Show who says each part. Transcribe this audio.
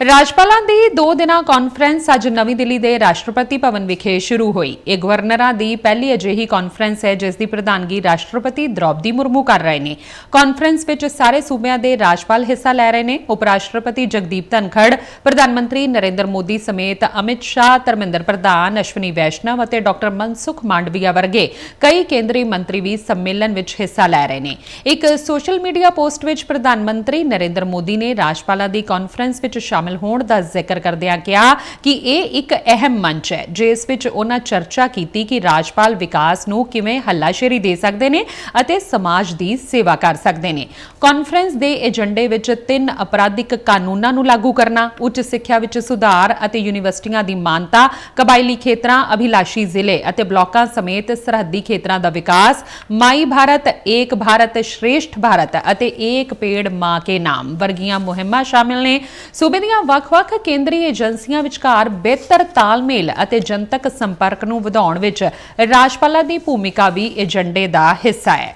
Speaker 1: ਰਾਜਪਾਲਾਂ ਦੀ 2 ਦਿਨਾਂ ਕਾਨਫਰੰਸ ਅੱਜ ਨਵੀਂ ਦਿੱਲੀ ਦੇ ਰਾਸ਼ਟਰਪਤੀ ਭਵਨ ਵਿਖੇ ਸ਼ੁਰੂ ਹੋਈ। ਇਹ ਗਵਰਨਰਾਂ ਦੀ ਪਹਿਲੀ ਅਜਿਹੀ ਕਾਨਫਰੰਸ ਹੈ, ਜਿਸ ਦੀ ਪ੍ਰਧਾਨਗੀ ਰਾਸ਼ਟਰਪਤੀ ਦ੍ਰੌਪਦੀ ਮੁਰਮੂ ਕਰ ਰਹੇ ਨੇ। ਕਾਨਫਰੰਸ ਵਿੱਚ ਸਾਰੇ ਸੂਬਿਆਂ ਦੇ ਰਾਜਪਾਲ ਹਿੱਸਾ ਲੈ ਰਹੇ ਨੇ। ਉਪ ਰਾਸ਼ਟਰਪਤੀ ਜਗਦੀਪ ਧਨਖੜ ਪ੍ਰਧਾਨ ਮੰਤਰੀ ਨਰਿੰਦਰ ਮੋਦੀ ਸਮੇਤ ਅਮਿਤ ਸ਼ਾਹ, ਧਰਮਿੰਦਰ ਪ੍ਰਧਾਨ, ਅਸ਼ਵਨੀ ਵੈਸ਼ਨਵ ਅਤੇ ਡਾਕਟਰ ਮਨਸੁਖ ਮਾਂਡਵੀਆ ਵਰਗੇ ਕਈ ਕੇਂਦਰੀ ਮੰਤਰੀ ਵੀ ਸੰਮੇਲਨ ਵਿੱਚ ਹਿੱਸਾ ਲੈ ਰਹੇ ਨੇ। ਇੱਕ ਸੋਸ਼ਲ ਮੀਡੀਆ ਪੋਸਟ ਵਿੱਚ ਪ੍ਰਧਾਨ ਮੰਤਰੀ ਨਰਿੰਦਰ ਮੋਦੀ ਨੇ ਰਾਜਪਾਲਾਂ ਦੀ ਕਾਨਫਰੰਸ ਵਿੱਚ ਸ਼ਾਮਲ ਹੋਣ ਦਾ ਜ਼ਿਕਰ ਕਰਦਿਆਂ ਕਿਹਾ ਕਿ ਇਹ ਇੱਕ ਅਹਿਮ ਮੰਚ ਹੈ, ਜਿਸ ਵਿੱਚ ਉਹਨਾਂ ਚਰਚਾ ਕੀਤੀ ਕਿ ਰਾਜਪਾਲ ਵਿਕਾਸ ਨੂੰ ਕਿਵੇਂ ਹੱਲਾਸ਼ੇਰੀ ਦੇ ਸਕਦੇ ਨੇ ਅਤੇ ਸਮਾਜ ਦੀ ਸੇਵਾ ਕਰ ਸਕਦੇ ਨੇ। ਕਾਨਫਰੰਸ ਦੇ ਏਜੰਡੇ ਵਿੱਚ ਤਿੰਨ ਅਪਰਾਧਿਕ ਕਾਨੂੰਨਾਂ ਨੂੰ ਲਾਗੂ ਕਰਨਾ, ਉੱਚ ਸਿੱਖਿਆ ਵਿੱਚ ਸੁਧਾਰ ਅਤੇ ਯੂਨੀਵਰਸਿਟੀਆਂ ਦੀ ਮਾਨਤਾ, ਕਬਾਇਲੀ ਖੇਤਰਾਂ, ਅਭਿਲਾਸ਼ੀ ਜ਼ਿਲ੍ਹੇ ਅਤੇ ਬਲਾਕਾਂ ਸਮੇਤ ਸਰਹੱਦੀ ਖੇਤਰਾਂ ਦਾ ਵਿਕਾਸ, ਮਾਈ ਭਾਰਤ, ਏਕ ਭਾਰਤ, ਸ਼੍ਰੇਸ਼ਠ ਭਾਰਤ ਅਤੇ ਏਕ ਪੇੜ ਮਾਂ ਕੇ ਨਾਮ ਵਰਗੀਆਂ ਮੁਹਿੰਮਾਂ ਸ਼ਾਮਿਲ ਨੇ। ਸੂਬੇ ਦੀਆਂ ਵੱਖ-ਵੱਖ ਕੇਂਦਰੀ ਏਜੰਸੀਆਂ ਵਿਚਕਾਰ ਬਿਹਤਰ ਤਾਲਮੇਲ ਅਤੇ ਜਨਤਕ ਸੰਪਰਕ ਨੂੰ ਵਧਾਉਣ ਵਿੱਚ ਰਾਜਪਾਲਾਂ ਦੀ ਭੂਮਿਕਾ ਵੀ ਏਜੰਡੇ ਦਾ ਹਿੱਸਾ ਹੈ।